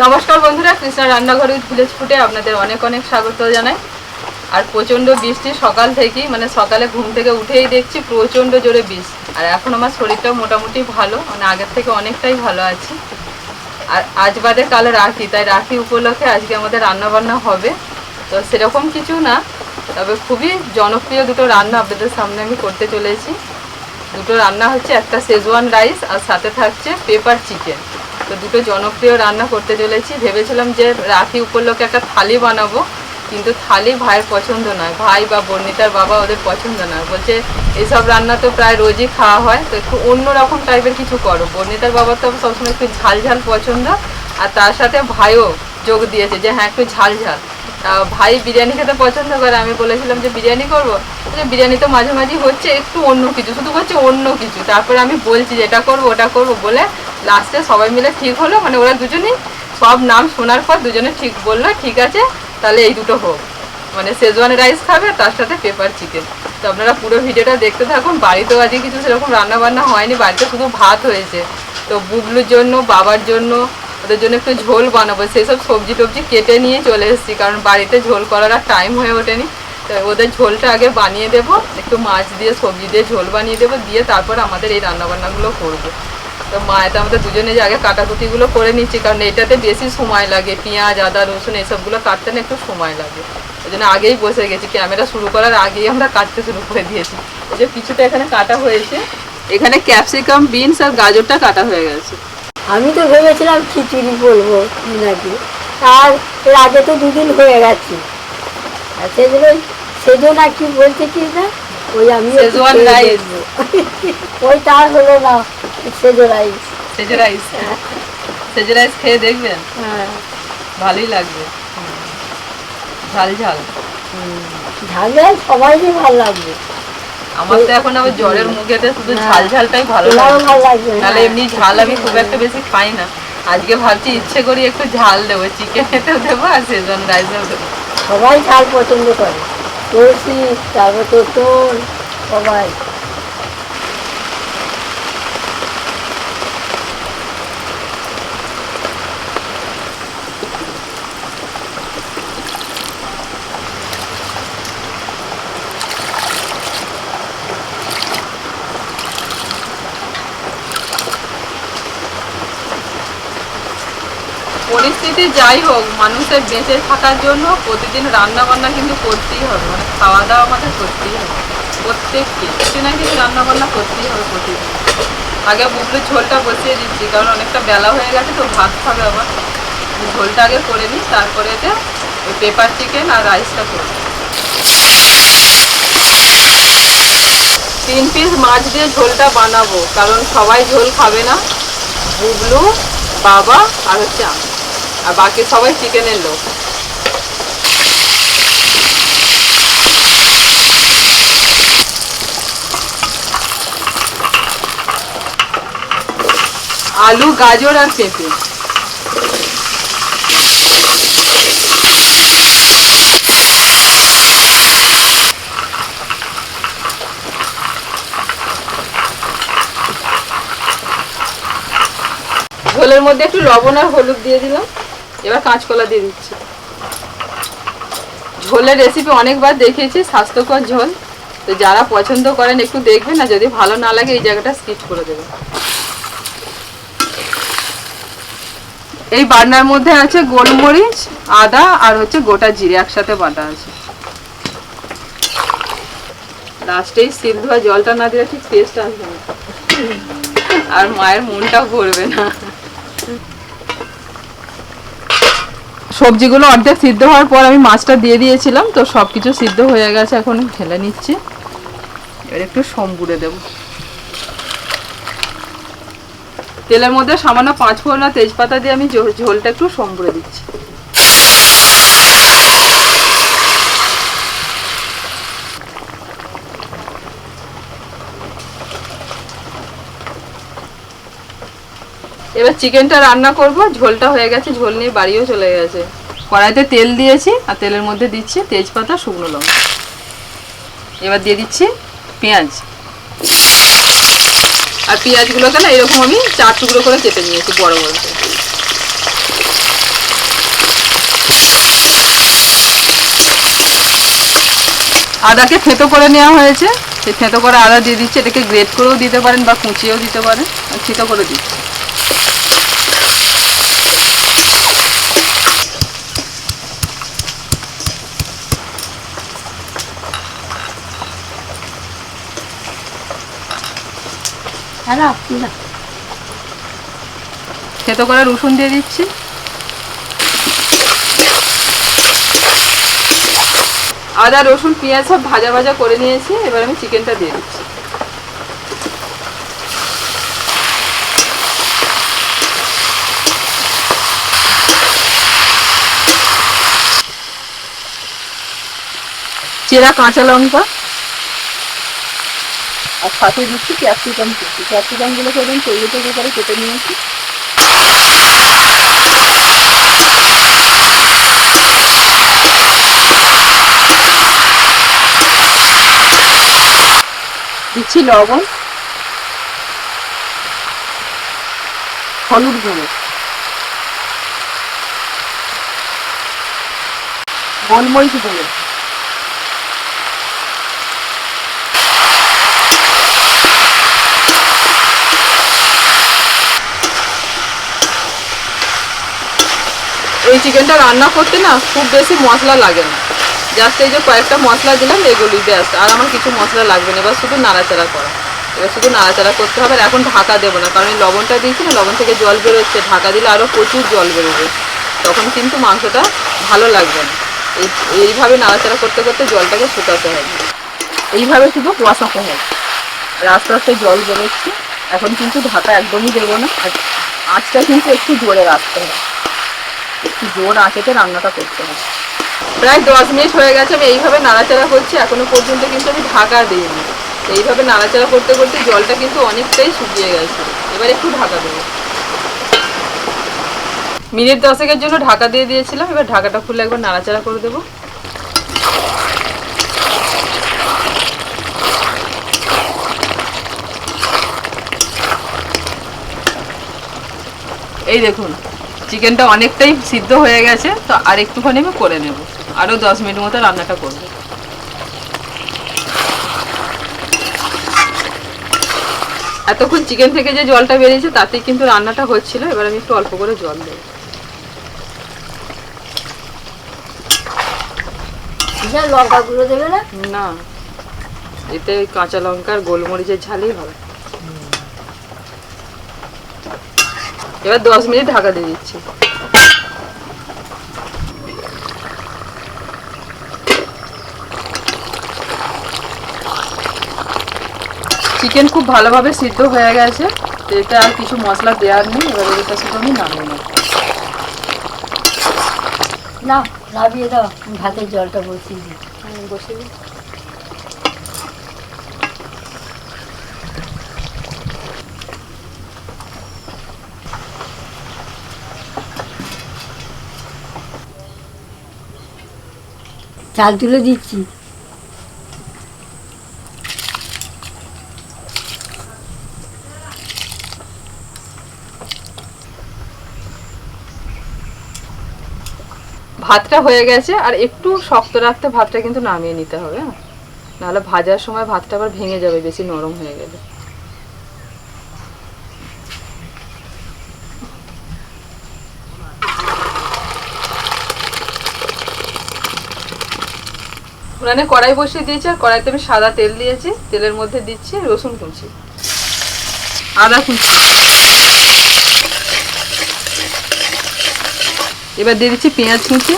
নমস্কার বন্ধুরা, কৃষ্ণা রান্নাঘরে ভিলেজ ফুটে আপনাদের অনেক অনেক স্বাগত জানাই। আর প্রচণ্ড বৃষ্টি সকাল থেকেই মানে সকালে ঘুম থেকে উঠেই দেখছি প্রচণ্ড জোরে বৃষ্টি। আর এখন আমার শরীরটাও মোটামুটি ভালো মানে আগের থেকে অনেকটাই ভালো আছি। আর আজ বাদে কাল রাখি, তাই রাখি উপলক্ষে আজকে আমাদের রান্না বান্না হবে। তো সেরকম কিছু না, তবে খুবই জনপ্রিয় দুটো রান্না আপনাদের সামনে আমি করতে চলেছি। দুটো রান্না হচ্ছে, একটা শেজওয়ান রাইস আর সাথে থাকছে পেপার চিকেন তো দুটো জনপ্রিয় রান্না করতে চলেছি। ভেবেছিলাম যে রাখি উপলক্ষে একটা থালি বানাবো, কিন্তু থালি ভাইয়ের পছন্দ নয়। ভাই বা বর্ণিতার বাবা ওদের পছন্দ নয়। বলছে, এসব রান্না তো প্রায় রোজই খাওয়া হয়, তো একটু অন্য রকম টাইপের কিছু করো। বর্ণিতার বাবা তো সবসময় একটু ঝাল ঝাল পছন্দ, আর তার সাথে ভাইও যোগ দিয়েছে যে হ্যাঁ একটু ঝাল ঝাল ভাই বিরিয়ানি খেতে পছন্দ করে, আমি বলেছিলাম যে, বিরিয়ানি করব? বিরিয়ানি তো মাঝে মাঝে হচ্ছে একটু অন্য কিছু, শুধু হচ্ছে অন্য কিছু। তারপরে আমি বলছি যে, এটা করব, ওটা করব বলে লাস্টে সবাই মিলে ঠিক হলো মানে ওরা দুজনেই সব নাম শোনার পর দুজনে ঠিক বলল, ঠিক আছে, তাহলে এই দুটো হোক। মানে শেজওয়ান রাইস খাবে, তার সাথে পেপার চিকেন তো আপনারা পুরো ভিডিওটা দেখতে থাকুন, বাড়িতেও আজকে কিছু সেরকম রান্না বান্না হয়নি, বাড়িতে শুধু ভাত হয়েছে। তো বুবলুর জন্য, বাবার জন্য, ওদের জন্য একটু ঝোল বানাবো সেই সব সবজি টবজি কেটে নিয়ে চলে এসেছি, কারণ বাড়িতে ঝোল করার আর টাইম হয়ে ওঠেনি। তো ওদের ঝোলটা আগে বানিয়ে দেবো, একটু মাছ দিয়ে, সবজি দিয়ে ঝোল বানিয়ে দেবো, দিয়ে তারপর আমাদের এই রান্নাবান্নাগুলো করব। তো মা এটা আমাদের দুজনে যে আগে কাটাকুটিগুলো করে নিচ্ছি কারণ এটাতে বেশি সময় লাগে। পেঁয়াজ আদা রসুন এসবগুলো কাটতে না একটু সময় লাগে। ওই জন্য আগেই বসে গেছি। ক্যামেরা শুরু করার আগেই আমরা কাটতে শুরু করে দিয়েছি। এই যে কিছুটা এখানে কাটা হয়েছে। এখানে ক্যাপসিকাম বিনস আর গাজরটা কাটা হয়ে গেছে। আমি তো ভেবেছিলাম খিচুড়ি বলব নাকি। আর এর আগে তো দুদিন হয়ে গেছে। আর সেজন্য সেজো না কি বলছে কি না ওই আমি। ওই তার হলো না। সেজো রাইস সেজে রাইস সেজে রাইস খেয়ে দেখবেন? হ্যাঁ। ভালোই লাগবে। ঝাল ঝাল। ঝাল ঝাল সবাইকে ভালো লাগবে। আমার তো এখন আবার জ্বরের মুখেতে শুধু। ঝাল ঝালটাই ভালো লাগে। ভালো লাগবে নাহলে। এমনি ঝাল আমি খুব একটা বেশি খাই না। আজকে ভাবছি ইচ্ছে করি একটু ঝাল দেবো চিকেন চিকেনেতেও দেবো আর সেজন রাইসেও দেবো। সবাই ঝাল পছন্দ করে। তুলসী তারপর তো তোর সবাই। পরিস্থিতি যাই হোক, মানুষের বেঁচে থাকার জন্য প্রতিদিন রান্না বান্না কিন্তু করতেই হবে। মানে খাওয়া দাওয়া আমাদের করতেই হবে। প্রত্যেককে, কিছু না কিছু রান্না বান্না করতেই হবে প্রতিদিন। আগে বুবলু ঝোলটা বসিয়ে দিচ্ছি, কারণ অনেকটা বেলা হয়ে গেছে তো ভাত খাবে আবার ঝোলটা আগে করে নিই, তারপরে এতে ওই পেপার চিকেন আর রাইসটা করব। তিন পিস মাছ দিয়ে ঝোলটা বানাবো, কারণ সবাই ঝোল খাবে না। বুবলু, বাবা আর হচ্ছে আমি। আর বাকি সবাই চিকেনের লোক। আলু, গাজর আর পেঁপে। ঝোলের মধ্যে একটু লবণ আর হলুদ দিয়ে দিলাম। এবার কাঁচকলা দিয়ে দিচ্ছি। ঝোলের রেসিপি অনেকবার দেখিয়েছি, স্বাস্থ্যকর ঝোল। তো যারা পছন্দ করেন, একটু দেখবেন না যদি ভালো না লাগে, এই জায়গাটা স্কিপ করে দেবেন। এই বাটনার মধ্যে আছে গোলমরিচ, আদা, আর হচ্ছে গোটা জিরে, একসাথে বাটা আছে। লাস্টেই সিল ধোয়া জলটা না দিলে ঠিক টেস্ট আসবে না। আর মায়ের মনটাও ভরবে না। সবজিগুলো অর্ধেক সিদ্ধ হওয়ার পর আমি মাছটা দিয়ে দিয়েছিলাম, তো সব কিছু সিদ্ধ হয়ে গেছে, এখন ঢেলে নিচ্ছি। এবার একটু সম্বুরে দেব। তেলের মধ্যে সামান্য পাঁচ ফোড়না তেজপাতা দিয়ে আমি ঝোল- ঝোলটা একটু সম্বুরে দিচ্ছি। এবার চিকেনটা রান্না করব, ঝোলটা হয়ে গেছে, ঝোল নিয়ে বাড়িও চলে গেছে। কড়াইতে তেল দিয়েছি, আর তেলের মধ্যে দিচ্ছি তেজপাতা, শুকনো লঙ্কা। এবার দিয়ে দিচ্ছি পেঁয়াজ। আর পেঁয়াজগুলোকে না এরকম আমি চার টুকরো করে কেটে নিয়েছি, বড় বড় করে। আদাকে থেঁতো করে নেওয়া হয়েছে। সেই থেঁতো করে আদা দিয়ে দিচ্ছে, এটাকে গ্রেট করেও দিতে পারেন বা কুচিয়েও দিতে পারেন। আর থেঁতো করে দিচ্ছি। থেতো করে রসুন দিয়ে দিচ্ছি। আদা, রসুন, পেঁয়াজ সব ভাজা ভাজা করে নিয়েছি, এবার আমি চিকেনটা দিয়ে দিচ্ছি। চেরা কাঁচা লঙ্কা। আর সাথে দিচ্ছি ক্যাপসিকাম কুচি ক্যাপসিকামগুলো সেদিন তৈরি তৈরি করে কেটে নিয়েছি। দিচ্ছি লবণ। হলুদ গুঁড়ো। গোলমরিচ গুঁড়ো। এই চিকেনটা রান্না করতে না খুব বেশি মশলা লাগে না। জাস্ট এই যে কয়েকটা মশলা দিলাম, এগুলি ব্যাস আর আমার কিছু মশলা লাগবে না। এবার শুধু নাড়াচাড়া করা। এবার শুধু নাড়াচাড়া করতে হবে। আর এখন ঢাকা দেবো না, কারণ এই লবণটা দিয়েছি না, লবণ থেকে জল বেরোচ্ছে। ঢাকা দিলে আরও প্রচুর জল বেরোবে। তখন কিন্তু মাংসটা ভালো লাগবে না। এই, এইভাবে নাড়াচাড়া করতে করতে জলটাকে শুকাতে হবে। এইভাবে শুধু কষাতে হবে। আর আস্তে আস্তে জল বেরোচ্ছে। এখন কিন্তু ঢাকা একদমই দেবো না। আর আঁচটা কিন্তু একটু জোরে রাখতে হবে। একটু জোর আঁচেতে রান্নাটা করতে হবে। প্রায় দশ মিনিট হয়ে গেছে, আমি এইভাবে নাড়াচাড়া করছি, এখনও পর্যন্ত কিন্তু আমি ঢাকা দিইনি। এইভাবে নাড়াচাড়া করতে করতে জলটা কিন্তু অনেকটাই শুকিয়ে গেছে। এবার একটু ঢাকা দেবো। মিনিট দশেকের জন্য ঢাকা দিয়ে দিয়েছিলাম, এবার ঢাকাটা খুলে একবার নাড়াচাড়া করে দেবো। এই দেখুন চিকেনটা অনেকটাই সিদ্ধ হয়ে গেছে তো আর একটুখানি আমি করে নেব। আরও দশ মিনিট মতো রান্নাটা করব। এতক্ষণ চিকেন থেকে যে জলটা বেরিয়েছে তাতেই কিন্তু রান্নাটা হচ্ছিল। এবার আমি একটু অল্প করে জল দেবো। লঙ্কা গুঁড়ো দেবে না? না এতে কাঁচা লঙ্কার গোলমরিচের ঝালই হবে এবার দশ মিনিট ঢাকা দিয়ে দিচ্ছি। চিকেন খুব ভালোভাবে সিদ্ধ হয়ে গেছে। তো এতে আর কিছু মশলা দেওয়ার নেই এবার এটা শুধু আমি নামিয়ে নেব। না নামিয়ে দাও ভাতের জলটা বসিয়ে দিই। বসে দিই। চাল তুলে দিচ্ছি ভাতটা হয়ে গেছে, আর একটু শক্ত রাখতে ভাতটা কিন্তু নামিয়ে নিতে হবে হ্যাঁ? নাহলে ভাজার সময় ভাতটা আবার ভেঙে যাবে, বেশি নরম হয়ে গেলে উনানে কড়াই বসিয়ে দিয়েছি, আর কড়াইতে আমি সাদা তেল দিয়েছি, তেলের মধ্যে দিচ্ছি রসুন কুচি। আদা কুচি। এবার দিয়ে দিচ্ছি পেঁয়াজ কুচি,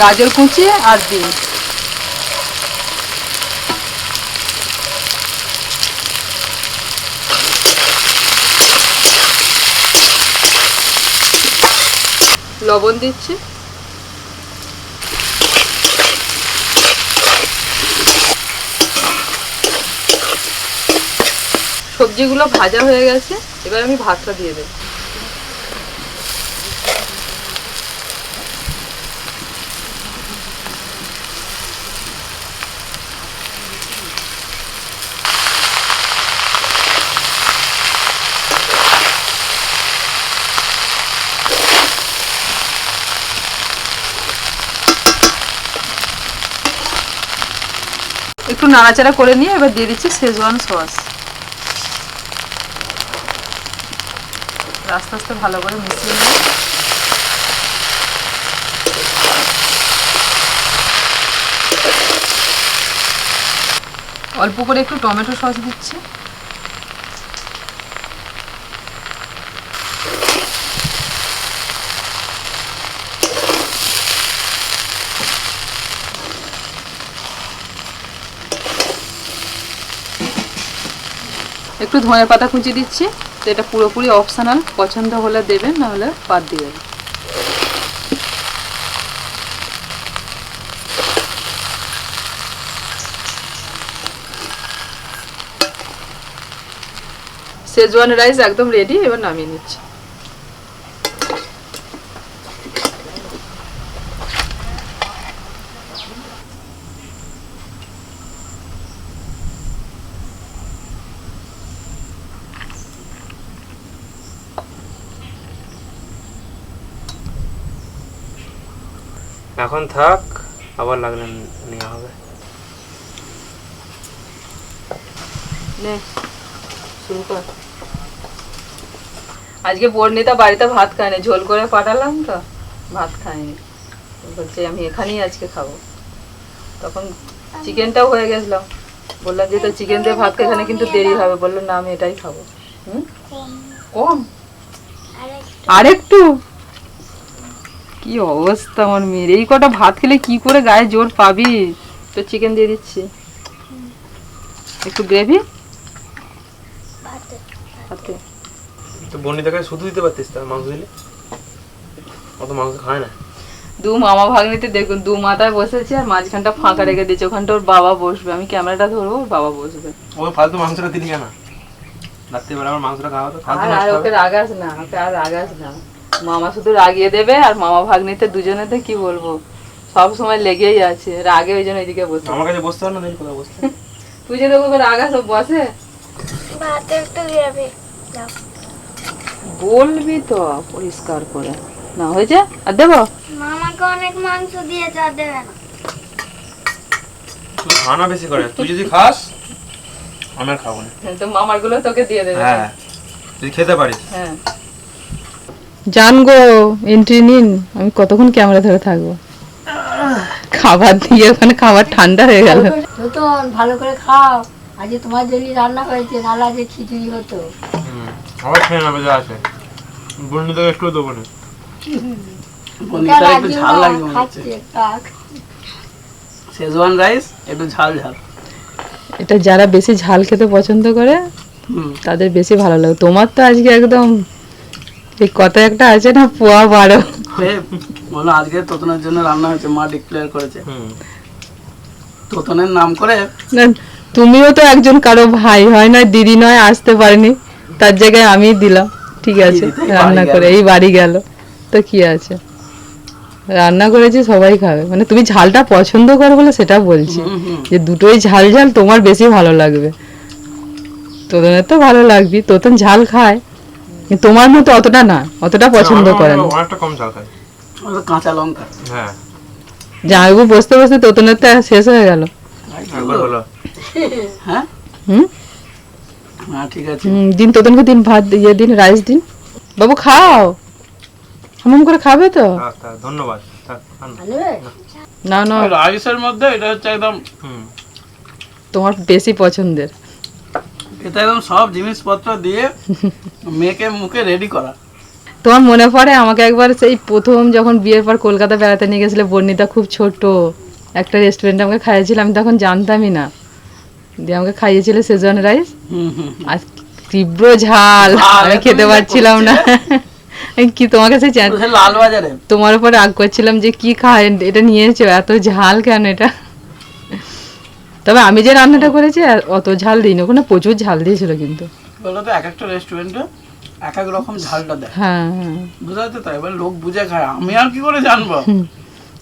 গাজর কুচি, আর দিন লবণ দিচ্ছি। সবজিগুলো ভাজা হয়ে গেছে, এবার আমি ভাতটা দিয়ে দেব। একটু নাড়াচাড়া করে নিয়ে এবার দিয়ে দিচ্ছি শেজওয়ান সস আস্তে আস্তে ভালো করে মিশিয়ে নিয়ে অল্প করে একটু টমেটো সস দিচ্ছি। একটু ধনে পাতা কুচি দিচ্ছি। তো এটা পুরোপুরি অপশানাল পছন্দ হলে দেবেন, নাহলে বাদ দিয়ে দেবেন। সেজওয়ান রাইস একদম রেডি এবার নামিয়ে নিচ্ছি। এখন থাক আবার লাগলে নেওয়া হবে। নে শুরু কর। আজকে বর্ণিতা বাড়িতে ভাত খায়নি ঝোল করে পাঠালাম তো ভাত খায়নি। বলছে আমি এখানেই আজকে খাব। তখন চিকেনটাও হয়ে গেছিলাম বললাম যে তো চিকেন দিয়ে ভাত খেয়ে এখানে কিন্তু দেরি হবে। বলল না আমি এটাই খাব। হুম? কম। আরেকটু? কি অবস্থা আমার মেয়ের? এই কটা ভাত খেলে কি করে গায়ে জোর পাবি? তো চিকেন দিয়ে দিচ্ছি। একটু গ্রেভি ভাতে। তো বর্ণিতাকে শুধু দিতে পারতিস তা মাংস দিলে? অত মাংস খায় না। দু মামা ভাগ্নিতে দেখুন দু মাথায় বসেছে আর মাঝখানটা ফাঁকা রেখে দিয়েছে। ওখানটা ওর বাবা বসবে। আমি ক্যামেরাটা ধরবো ওর বাবা বসবে। ফালতু মাংসটা দিলি কেন? রাত্রিবেলা আমার মাংসটা খাওয়া তো আর আর ওকে হবে রাগাস না ওকে আর রাগাস না। মামা শুধু রাগিয়ে দেবে আর মামা ভাগ্নিতে দুজনেতে কি বলব? সব সময় লেগেই আছে রাগে ওই জন্য এদিকে বসে। আমার কাছে বসতে না দেখি কোথাও বসতে। তুই যদি ওকে রাগাস ও বসে? ভাতে একটু গ্রেভি বলবি তো পরিষ্কার করে। না হয়েছে? আর দেবো? মামাকে অনেক মাংস আর দেবে না। তুই খানা বেশি করে। তুই যদি খাস আমি আর খাব না। তো মামারগুলো তোকে দিয়ে দেবে। হ্যাঁ। তুই খেতে পারিস। হ্যাঁ। জান গো এন্ট্রি নিন আমি কতক্ষণ ক্যামেরা ধরে থাকব? খাবার দিয়ে ওখানে খাবার ঠান্ডা হয়ে গেল। নতুন ভালো করে খাও। আজকে তোমার জন্য রান্না হয়েছে নাহলে আজকে খিচুড়ি হতো। আবার খেয়ে নেবে যা আছে। একটু দেবো না। একটু ঝাল লাগবে শেজওয়ান রাইস একটু ঝাল ঝাল। এটা যারা বেশি ঝাল খেতে পছন্দ করে তাদের বেশি ভালো লাগে। তোমার তো আজকে একদম এই কথা একটা আছে না পোয়া বারো হয়ে বলো আজকে তোতনের জন্য রান্না হয়েছে মা ডিক্লেয়ার করেছে। তোতনের নাম করে না তুমিও তো একজন কারও ভাই হয় না দিদি নয় আসতে পারেনি। তার জায়গায় আমি দিলাম ঠিক আছে রান্না করে এই বাড়ি গেল। তো কি আছে? রান্না করেছি সবাই খাবে। মানে তুমি ঝালটা পছন্দ করো বলে সেটা বলছি। যে দুটোই ঝাল ঝাল তোমার বেশি ভালো লাগবে। তোদের তো ভালো লাগবে তোতন ঝাল খায়। তোমার মতো অতটা না অতটা পছন্দ করে না অনেকটা কম ঝাল খাই কাঁচা লঙ্কা। হ্যাঁ। জামাইবু বসতে বসতে তোতনের তো শেষ হয়ে গেল। হ্যাঁ? হুম? হ্যাঁ ঠিক আছে। হুম, দিন তোতনকে দিন ভাত ইয়ে দিন রাইস দিন। বাবু খাও। হামাম করে খাবে তো? থাক থাক ধন্যবাদ। না। না না। রাইসের মধ্যে এটা হচ্ছে একদম তোমার বেশি পছন্দের। এটা একদম সব জিনিসপত্র দিয়ে মেয়েকে মুখে রেডি করা। তোমার মনে পড়ে? আমাকে একবার সেই প্রথম যখন বিয়ের পর কলকাতা বেড়াতে নিয়ে গেছিলে বর্ণিতা খুব ছোট একটা রেস্টুরেন্টে আমাকে খাইয়েছিল আমি তখন জানতামই না। দিয়ে আমাকে খাইয়েছিলে সেজন রাইস আর তীব্র ঝাল আমি খেতে পারছিলাম না। কি তোমাকে সেই লাল বাজারে তোমার উপর রাগ করছিলাম যে কি খায় এটা নিয়েছো এত ঝাল কেন এটা? তবে আমি যে রান্নাটা করেছি আর অত ঝাল দিইনি। ওখানে প্রচুর ঝাল দিয়েছিল কিন্তু। বলো তো এক একটা রেস্টুরেন্টে এক এক রকম ঝালটা দেয়। হ্যাঁ হ্যাঁ। বুঝতে তো এবার লোক বুঝে খায় আমি আর কি করে জানব?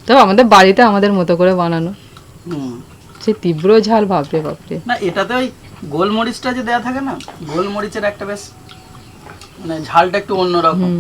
তবে আমাদের বাড়িতে আমাদের মতো করে বানানো। সে তীব্র ঝাল বাপরে বাপরে। না এটাতে ওই গোলমরিচটা যে দেয়া থাকে না গোলমরিচের একটা বেশ মানে ঝালটা একটু অন্যরকম।